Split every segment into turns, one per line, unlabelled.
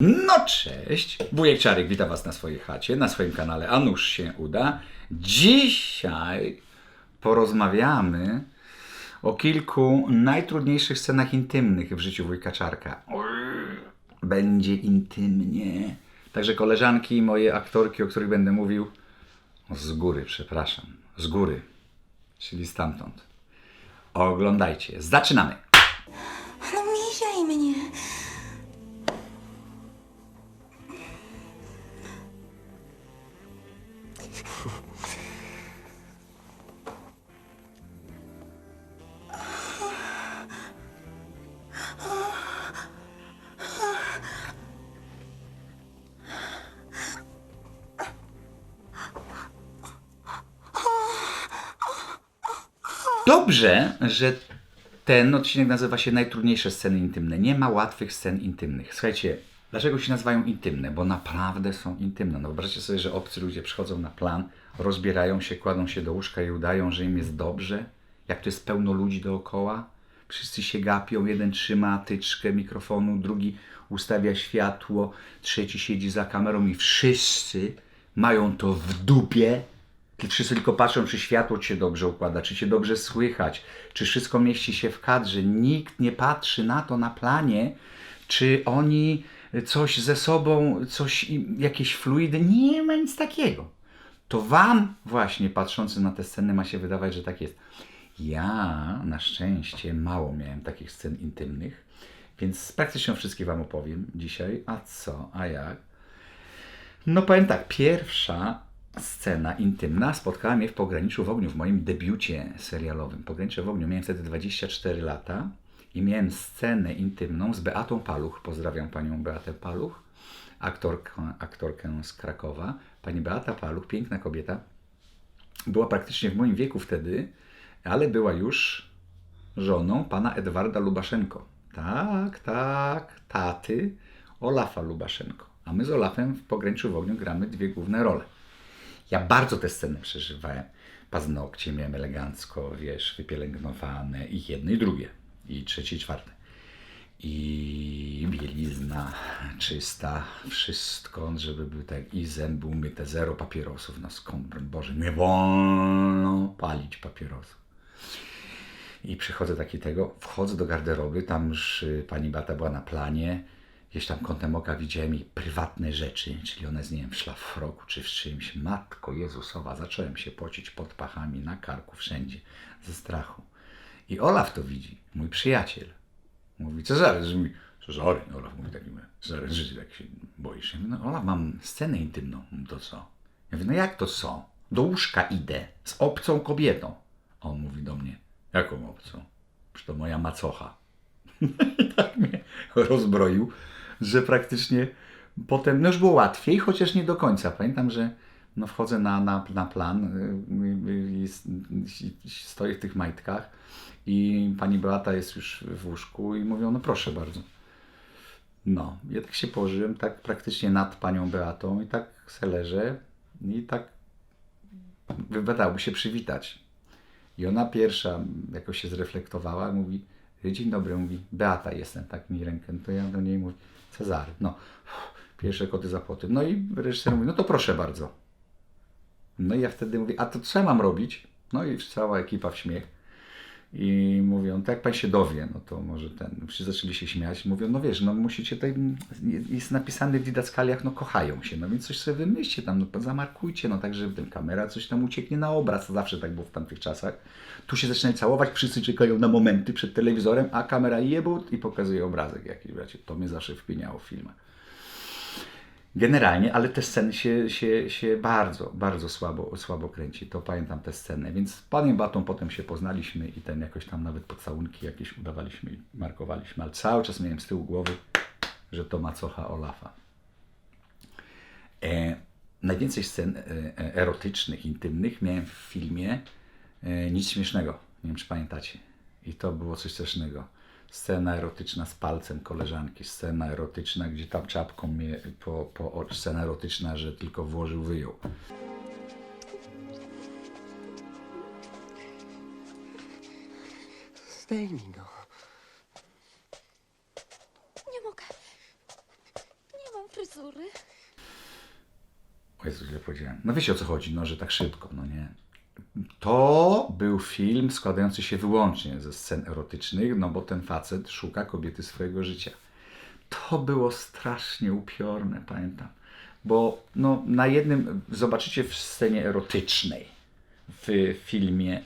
No cześć, wujek Czarek wita Was na swojej chacie, na swoim kanale, a nuż się uda. Dzisiaj porozmawiamy o kilku najtrudniejszych scenach intymnych w życiu wujka Czarka. Będzie intymnie. Także koleżanki, moje aktorki, o których będę mówił, z góry, przepraszam, z góry, czyli stamtąd. Oglądajcie, zaczynamy. Dobrze, że ten odcinek nazywa się Najtrudniejsze sceny intymne. Nie ma łatwych scen intymnych. Słuchajcie, dlaczego się nazywają intymne? Bo naprawdę są intymne. No wyobraźcie sobie, że obcy ludzie przychodzą na plan, rozbierają się, kładą się do łóżka i udają, że im jest dobrze. Jak to jest pełno ludzi dookoła. Wszyscy się gapią, jeden trzyma tyczkę mikrofonu, drugi ustawia światło, trzeci siedzi za kamerą i wszyscy mają to w dupie. Wszyscy tylko patrzą, czy światło się dobrze układa, czy cię dobrze słychać, czy wszystko mieści się w kadrze. Nikt nie patrzy na to na planie, czy oni coś ze sobą, coś, jakieś fluidy. Nie ma nic takiego. To wam właśnie patrzący na te sceny ma się wydawać, że tak jest. Ja na szczęście mało miałem takich scen intymnych, więc praktycznie wszystkie wam opowiem dzisiaj. A co, a jak? No powiem tak, pierwsza scena intymna spotkała mnie w Pograniczu w ogniu, w moim debiucie serialowym. Pogranicze w ogniu, miałem wtedy 24 lata i miałem scenę intymną z Beatą Paluch. Pozdrawiam panią Beatę Paluch, aktorkę, aktorkę z Krakowa. Pani Beata Paluch, piękna kobieta, była praktycznie w moim wieku wtedy, ale była już żoną pana Edwarda Lubaszenko. Tak, tak, taty Olafa Lubaszenko. A my z Olafem w Pograniczu w ogniu gramy dwie główne role. Ja bardzo tę scenę przeżywałem. Paznokcie miałem elegancko, wiesz, wypielęgnowane i jedno i drugie. I trzecie i czwarte. I bielizna czysta, wszystko, żeby był tak i zęby umyte, zero papierosów. No skąd, Boże, nie wolno palić papierosów. I przychodzę taki tego, wchodzę do garderoby, tam już y, pani Bata była na planie, gdzieś tam kątem oka widziałem jej prywatne rzeczy, czyli ona jest, nie wiem, w szlafroku czy w czymś. Matko Jezusowa, zacząłem się pocić pod pachami, na karku, wszędzie, ze strachu. I Olaf to widzi, mój przyjaciel. Mówi, Cezary, mówi, Cezary, Olaf mówi taki, Cezary, że tak się boisz. Ja mówię, no Olaf, mam scenę intymną. To co? Ja mówię, no jak to co? Do łóżka idę z obcą kobietą. A on mówi do mnie, jaką obcą? Przecież to moja macocha. I tak mnie rozbroił, że praktycznie potem, no już było łatwiej, chociaż nie do końca. Pamiętam, że no wchodzę na, na, na plan y, y, i stoję w tych majtkach i pani Beata jest już w łóżku i mówią, no proszę bardzo. No, ja tak się położyłem, tak praktycznie nad panią Beatą i tak se leżę i tak wypadałoby się przywitać. I ona pierwsza jakoś się zreflektowała, mówi, dzień dobry, mówi, Beata jestem, tak mi rękę, to ja do niej mówię, Cezary, no, pierwsze koty za płoty. No i reżyser mówi, no to proszę bardzo. No i ja wtedy mówię, a to co mam robić? No i cała ekipa w śmiech. I mówią, to jak pan się dowie, no to może ten. Wszyscy zaczęli się śmiać. Mówią, no wiesz, no musicie tutaj, jest napisane w didaskaliach, no kochają się, no więc coś sobie wymyślcie tam, no zamarkujcie, no tak, że ten kamera coś tam ucieknie na obraz. Zawsze tak było w tamtych czasach. Tu się zaczynają całować, wszyscy czekają na momenty przed telewizorem, a kamera jebut i pokazuje obrazek jakiś, wiecie. To mnie zawsze wpiniało w filmach. Generalnie, ale te sceny się, się, się bardzo, bardzo słabo, słabo kręci. To pamiętam te sceny. Więc z panem Batą potem się poznaliśmy i ten jakoś tam nawet pocałunki jakieś udawaliśmy i markowaliśmy, ale cały czas miałem z tyłu głowy, że to macocha Olafa. E, najwięcej scen e, e, erotycznych, intymnych miałem w filmie e, Nic Śmiesznego. Nie wiem, czy pamiętacie. I to było coś strasznego. Scena erotyczna z palcem koleżanki, scena erotyczna, gdzie tam czapką mnie po, po oczy, scena erotyczna, że tylko włożył, wyjął.
Zdejmij go.
Nie mogę. Nie
fryzury.
O Jezu, źle powiedziałem. No wiecie o co chodzi, no że tak szybko, no nie. To był film składający się wyłącznie ze scen erotycznych, no bo ten facet szuka kobiety swojego życia. To było strasznie upiorne, pamiętam. Bo no, na jednym, zobaczycie w scenie erotycznej w filmie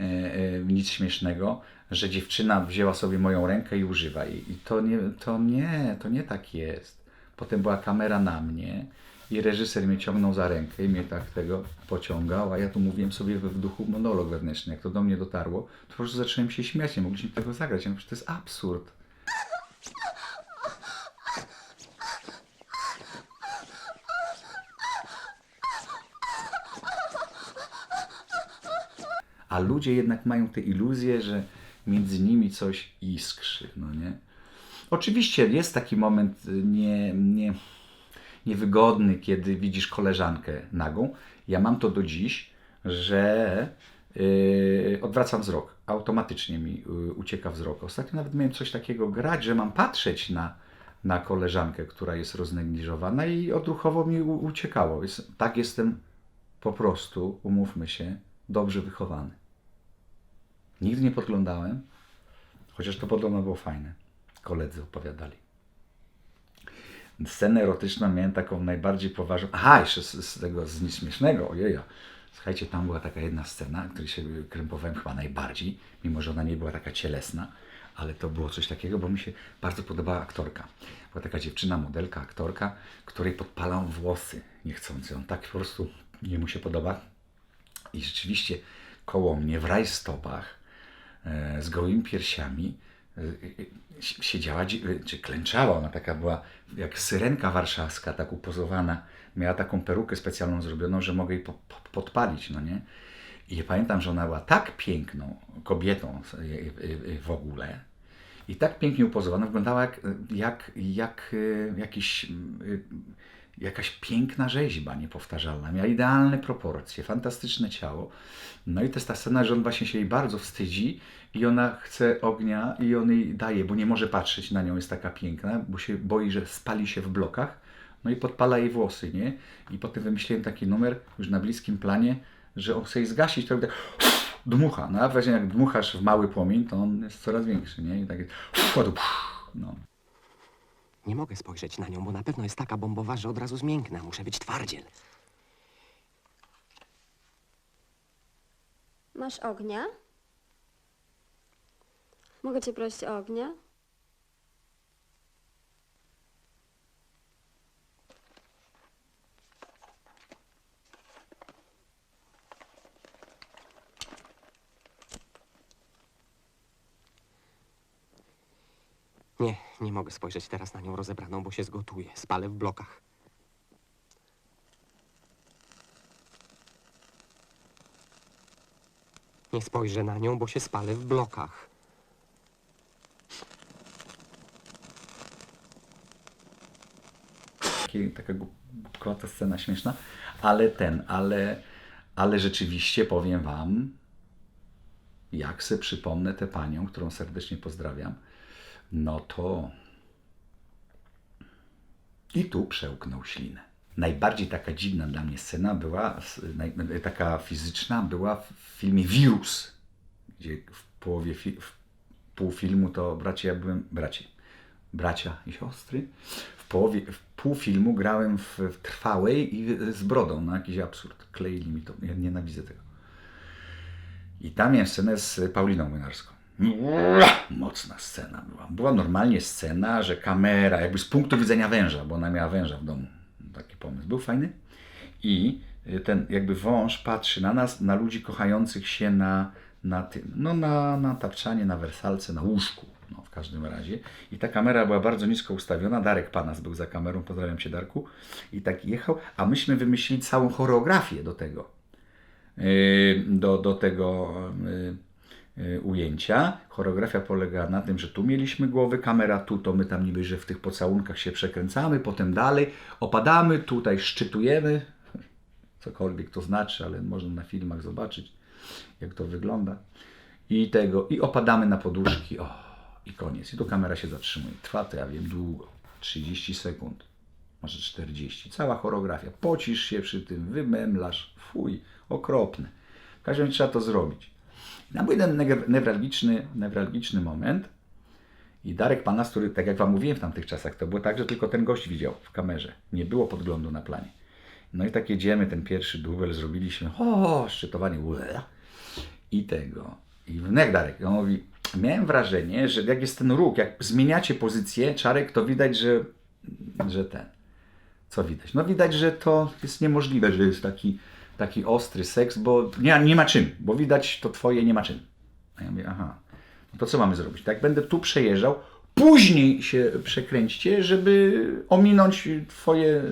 e, e, Nic Śmiesznego, że dziewczyna wzięła sobie moją rękę i używa jej. I to nie, to nie, to nie tak jest. Potem była kamera na mnie i reżyser mnie ciągnął za rękę i mnie tak tego pociągał, a ja tu mówiłem sobie w duchu monolog wewnętrzny. Jak to do mnie dotarło, to po prostu zacząłem się śmiać, nie mogliśmy tego zagrać. Ja mówię, to jest absurd. A ludzie jednak mają tę iluzję, że między nimi coś iskrzy, no nie? Oczywiście jest taki moment y, nie, nie, niewygodny, kiedy widzisz koleżankę nagą. Ja mam to do dziś, że yy, odwracam wzrok. Automatycznie mi yy, ucieka wzrok. Ostatnio nawet miałem coś takiego grać, że mam patrzeć na, na koleżankę, która jest roznegliżowana i odruchowo mi u, uciekało. Jest, tak jestem po prostu, umówmy się, dobrze wychowany. Nigdy nie podglądałem, chociaż to podobno było fajne. Koledzy opowiadali. Scenę erotyczną miałem taką najbardziej poważną. Aha, jeszcze z, z tego z nic śmiesznego, ojeja. Słuchajcie, tam była taka jedna scena, której się krępowałem chyba najbardziej, mimo że ona nie była taka cielesna, ale to było coś takiego, bo mi się bardzo podobała aktorka. Była taka dziewczyna, modelka, aktorka, której podpalał włosy niechcący. On tak po prostu nie mu się podoba. I rzeczywiście koło mnie w rajstopach e, z gołymi piersiami siedziała, dzi- e, czy klęczała, ona taka była jak syrenka warszawska, tak upozowana. Miała taką perukę specjalną zrobioną, że mogę jej po, po, podpalić, no nie? I pamiętam, że ona była tak piękną kobietą w ogóle i tak pięknie upozowana, wyglądała jak, jak, jak jakiś, jakaś piękna rzeźba niepowtarzalna. Miała idealne proporcje, fantastyczne ciało. No i to jest ta scena, że on właśnie się jej bardzo wstydzi i ona chce ognia i on jej daje, bo nie może patrzeć na nią, jest taka piękna, bo się boi, że spali się w blokach. No i podpala jej włosy, nie? I potem wymyśliłem taki numer już na bliskim planie, że on chce jej zgasić, to tak dmucha. No a właśnie jak dmuchasz w mały płomień, to on jest coraz większy, nie? I tak jest, no.
Nie mogę spojrzeć na nią, bo na pewno jest taka bombowa, że od razu zmięknę. Muszę być twardziel.
Masz ognia? Mogę cię prosić o ognia?
Nie, nie mogę spojrzeć teraz na nią rozebraną, bo się zgotuję. Spalę w blokach. Nie spojrzę na nią, bo się spalę w blokach.
Taka głupkowata scena śmieszna, ale ten, ale, ale rzeczywiście powiem Wam, jak se przypomnę tę panią, którą serdecznie pozdrawiam, no to i tu przełknął ślinę. Najbardziej taka dziwna dla mnie scena była, taka fizyczna, była w filmie Wirus, gdzie w połowie fi- w pół filmu to bracia, ja byłem, bracie, bracia i siostry. W połowie, w pół filmu grałem w, w trwałej i z brodą, no jakiś absurd. Kleili mi to, ja nienawidzę tego. I tam miałem scenę z Pauliną Młynarską. Mocna scena była. Była normalnie scena, że kamera, jakby z punktu widzenia węża, bo ona miała węża w domu. Taki pomysł. Był fajny. I y, ten jakby wąż patrzy na nas, na ludzi kochających się na, na tym, no na, na tapczanie, na wersalce, na łóżku. No, w każdym razie. I ta kamera była bardzo nisko ustawiona. Darek Panas był za kamerą, pozdrawiam Cię Darku. I tak jechał, a myśmy wymyślili całą choreografię do tego y, do, do tego y, y, ujęcia. Choreografia polega na tym, że tu mieliśmy głowy, kamera tu, to my tam niby, że w tych pocałunkach się przekręcamy, potem dalej opadamy, tutaj szczytujemy, cokolwiek to znaczy, ale można na filmach zobaczyć, jak to wygląda. I tego, i opadamy na poduszki, o, i koniec. I tu kamera się zatrzymuje. Trwa to, ja wiem, długo, 30 sekund. może 40. Cała choreografia. Pocisz się przy tym, wymemlasz. Fuj, okropne. W każdym razie trzeba to zrobić. Na był jeden newralgiczny, newralgiczny moment i Darek Panas, który, tak jak Wam mówiłem w tamtych czasach, to było tak, że tylko ten gość widział w kamerze. Nie było podglądu na planie. No i tak jedziemy, ten pierwszy dubel zrobiliśmy, o, szczytowanie, ue, i tego. I jak Darek, on mówi, miałem wrażenie, że jak jest ten róg, jak zmieniacie pozycję, Czarek, to widać, że, że ten, co widać? No widać, że to jest niemożliwe, że jest taki, taki ostry seks, bo nie, nie ma czym, bo widać to twoje nie ma czym. A ja mówię, aha, no to co mamy zrobić? Tak będę tu przejeżdżał, później się przekręćcie, żeby ominąć twoje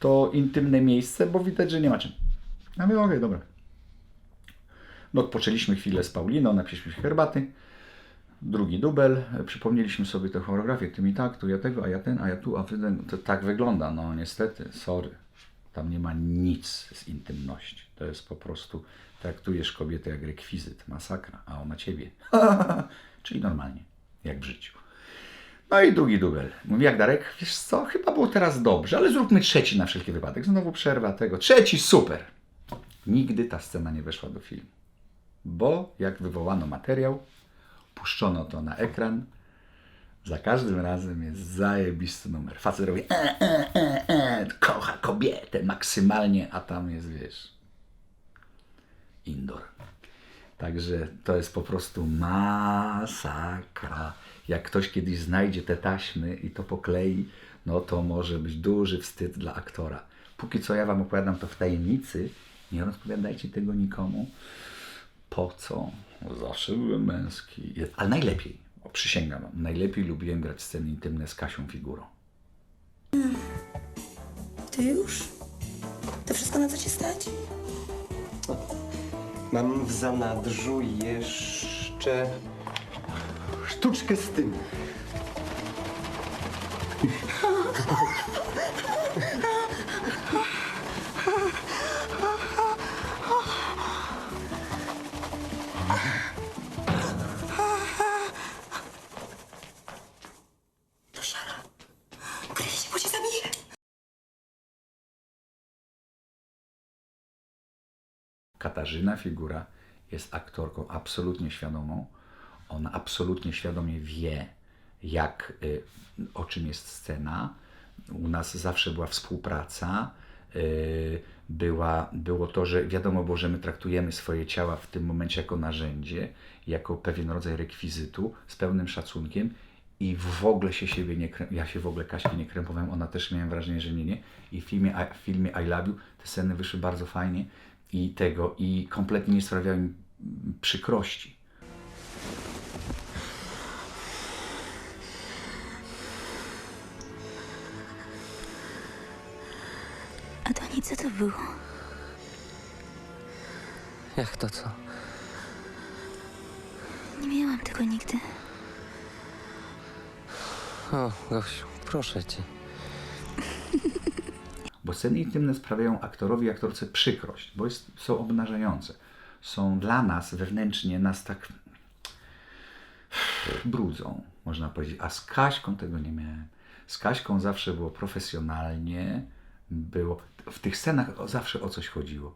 to intymne miejsce, bo widać, że nie ma czym. Ja mówię, okej, dobra. No odpoczęliśmy chwilę z Pauliną, napiliśmy herbaty. Drugi dubel, przypomnieliśmy sobie tę choreografię, ty mi tak, tu ja tego, a ja ten, a ja tu, a wy ten. To tak wygląda, no niestety, sorry. Tam nie ma nic z intymności. To jest po prostu, traktujesz kobietę jak rekwizyt, masakra, a ona ciebie. Czyli normalnie, jak w życiu. No i drugi dubel. Mówi jak Darek, wiesz co, chyba było teraz dobrze, ale zróbmy trzeci na wszelki wypadek. Znowu przerwa tego. Trzeci, super. Nigdy ta scena nie weszła do filmu. Bo jak wywołano materiał, puszczono to na ekran, za każdym razem jest zajebisty numer. Facet robi e, e, e, e, kocha kobietę maksymalnie, a tam jest, wiesz, indoor. Także to jest po prostu masakra. Jak ktoś kiedyś znajdzie te taśmy i to poklei, no to może być duży wstyd dla aktora. Póki co ja Wam opowiadam to w tajemnicy, nie rozpowiadajcie tego nikomu. Po co? Zawsze byłem męski. Ale najlepiej, przysięgam najlepiej lubiłem grać sceny intymne z Kasią Figurą.
Ty już? To wszystko na co cię stać?
Mam w zanadrzu jeszcze sztuczkę z tym.
Katarzyna Figura jest aktorką absolutnie świadomą. Ona absolutnie świadomie wie, jak, y, o czym jest scena. U nas zawsze była współpraca. y, Była, było to, że wiadomo było, że my traktujemy swoje ciała w tym momencie jako narzędzie, jako pewien rodzaj rekwizytu z pełnym szacunkiem i w ogóle się siebie nie krę... ja się w ogóle Kaśki nie krępowałem, ona też miałem wrażenie, że mnie nie. I w filmie, w filmie I Love You te sceny wyszły bardzo fajnie i tego, i kompletnie nie sprawiały mi mm, przykrości.
A to nic, co to było?
Jak to co?
Nie miałam tego nigdy.
O, Gosiu, proszę cię.
Bo sceny intymne sprawiają aktorowi i aktorce przykrość, bo jest, są obnażające. Są dla nas wewnętrznie, nas tak brudzą, można powiedzieć. A z Kaśką tego nie miałem. Z Kaśką zawsze było profesjonalnie, było w tych scenach zawsze o coś chodziło.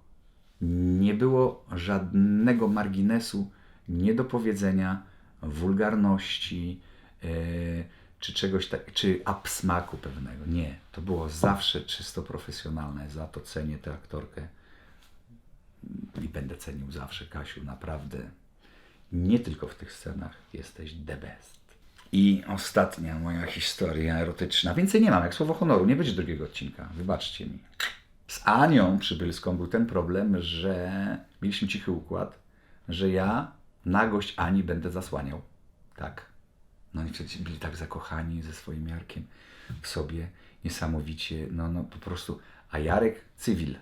Nie było żadnego marginesu, niedopowiedzenia, wulgarności, e, czy czegoś tak, czy absmaku pewnego. Nie, to było zawsze czysto profesjonalne. Za to cenię tę aktorkę i będę cenił zawsze Kasiu, naprawdę. Nie tylko w tych scenach jesteś the best. I ostatnia moja historia erotyczna. Więcej nie mam, jak słowo honoru. Nie będzie drugiego odcinka. Wybaczcie mi. Z Anią Przybylską był ten problem, że mieliśmy cichy układ, że ja nagość Ani będę zasłaniał. Tak. No oni przecież byli tak zakochani ze swoim Jarkiem w sobie. Niesamowicie. No, no po prostu. A Jarek cywil.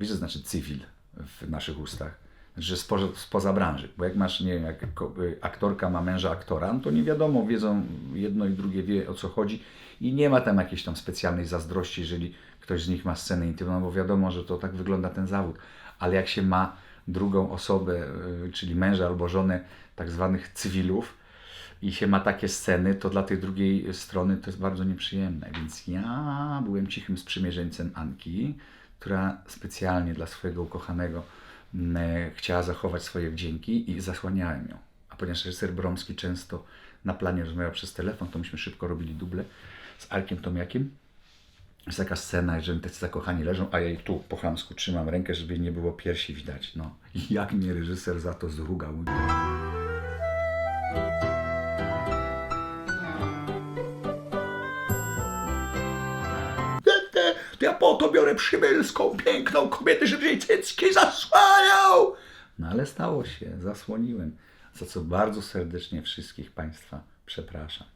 Wiesz, co znaczy cywil w naszych ustach? Znaczy, że spoza, spoza branży. Bo jak masz, nie wiem, jak y, aktorka ma męża aktora, no to nie wiadomo, wiedzą, jedno i drugie wie o co chodzi i nie ma tam jakiejś tam specjalnej zazdrości, jeżeli ktoś z nich ma scenę intymną, bo wiadomo, że to tak wygląda ten zawód. Ale jak się ma drugą osobę, y, czyli męża albo żonę tak zwanych cywilów, i się ma takie sceny, to dla tej drugiej strony to jest bardzo nieprzyjemne. Więc ja byłem cichym sprzymierzeńcem Anki, która specjalnie dla swojego ukochanego m, e, chciała zachować swoje wdzięki i zasłaniałem ją. A ponieważ reżyser Bromski często na planie rozmawiał przez telefon, to myśmy szybko robili duble z Arkiem Tomiakiem. Jest taka scena, że tacy zakochani leżą, a ja tu po chamsku trzymam rękę, żeby nie było piersi widać. No i jak mnie reżyser za to zrugał. To ja po to biorę przybylską, piękną kobietę, żeby jej cycki zasłaniał. No ale stało się, zasłoniłem. Za co bardzo serdecznie wszystkich Państwa przepraszam.